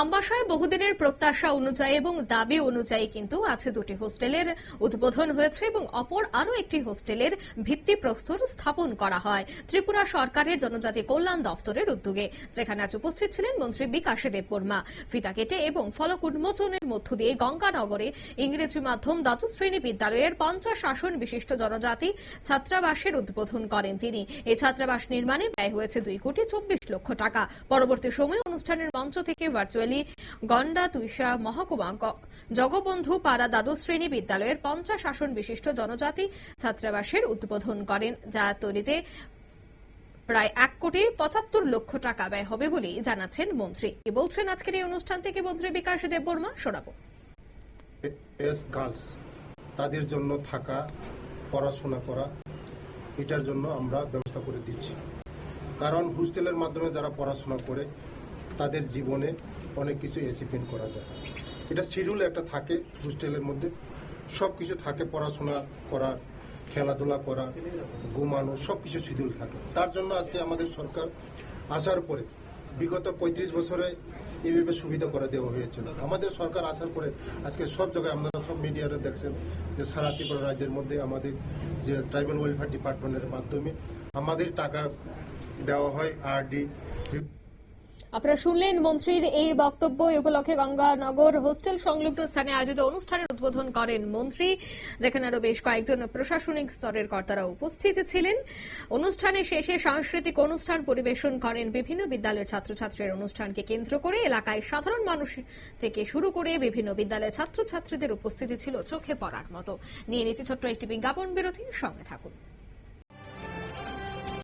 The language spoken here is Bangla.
আমবাসায় বহুদিনের প্রত্যাশা অনুযায়ী এবং দাবি অনুযায়ী কিন্তু আছে দুটি হোস্টেলের উদ্বোধন হয়েছে এবং অপর আরও একটি হোস্টেলের ভিত্তিপ্রস্তর স্থাপন করা হয়। ত্রিপুরা সরকারের জনজাতি কল্যাণ দপ্তরের উদ্যোগে, যেখানে আজ উপস্থিত ছিলেন মন্ত্রী বিকাশে দেববর্মা। ফিতা কেটে এবং ফলক উন্মোচনের মধ্য দিয়ে গঙ্গানগরে ইংরেজি মাধ্যম দ্বাদশ শ্রেণি বিদ্যালয়ের পঞ্চাশ আসন বিশিষ্ট জনজাতি ছাত্রাবাসের উদ্বোধন করেন তিনি। এই ছাত্রাবাস নির্মাণে ব্যয় হয়েছে দুই কোটি চব্বিশ লক্ষ টাকা। পরবর্তী সময়ে অনুষ্ঠানের মঞ্চ থেকে ভার্চুয়ালি গন্ডা তুইশা মহকুমা জগবন্ধু পাড়া দ্বাদশ শ্রেণি বিদ্যালয়ের পঞ্চাশ আসন বিশিষ্ট জনজাতি ছাত্রাবাসের উদ্বোধন করেন, যা তৈরিতে প্রায় এক কোটি পঁচাত্তর লক্ষ টাকা ব্যয় হবে বলে জানাচ্ছেন মন্ত্রী। কি বলছেন আজকের এই অনুষ্ঠান থেকে মন্ত্রী বিকাশ দেববর্মা? শোনাবো। এস গার্লস, তাদের জন্য থাকা, পড়াশোনা করা, এটার জন্য আমরা ব্যবস্থা করে দিচ্ছি। কারণ হোস্টেলের মাধ্যমে যারা পড়াশোনা করে তাদের জীবনে অনেক কিছু অ্যাচিভমেন্ট করা যায়। এটা শিডিউল একটা থাকে হোস্টেলের মধ্যে। সব কিছু থাকে, পড়াশোনা করা, খেলাধুলা করা, ঘুমানো সব কিছু শিডিউল থাকে। তার জন্য আজকে আমাদের সরকার আসার পরে বিগত পঁয়ত্রিশ বছরে এইভাবে সুবিধা করে দেওয়া হয়েছিল। আমাদের সরকার আসার পরে আজকে সব জায়গায় আপনারা সব মিডিয়াতে দেখছেন যে সারা ত্রিপুরা রাজ্যের মধ্যে আমাদের যে ট্রাইবাল ওয়েলফেয়ার ডিপার্টমেন্টের মাধ্যমে আমাদের টাকা দেওয়া হয় আরডি আপনারা শুনলেন মন্ত্রীর এই বক্তব্য। এই উপলক্ষে গঙ্গানগর হোস্টেল সংলগ্ন স্থানে আয়োজিত অনুষ্ঠানের উদ্বোধন করেন মন্ত্রী, যেখানে আরও বেশ কয়েকজন প্রশাসনিক স্তরের কর্তারা উপস্থিত ছিলেন। অনুষ্ঠানের শেষে সাংস্কৃতিক অনুষ্ঠান পরিবেশন করেন বিভিন্ন বিদ্যালয়ের ছাত্রছাত্রীর। অনুষ্ঠানকে কেন্দ্র করে এলাকায় সাধারণ মানুষ থেকে শুরু করে বিভিন্ন বিদ্যালয়ের ছাত্রছাত্রীদের উপস্থিতি ছিল চোখে পড়ার মতো। নিয়ে নিচ্ছে ছোট্ট একটি বিজ্ঞাপন বিরতি সঙ্গে থাকুন।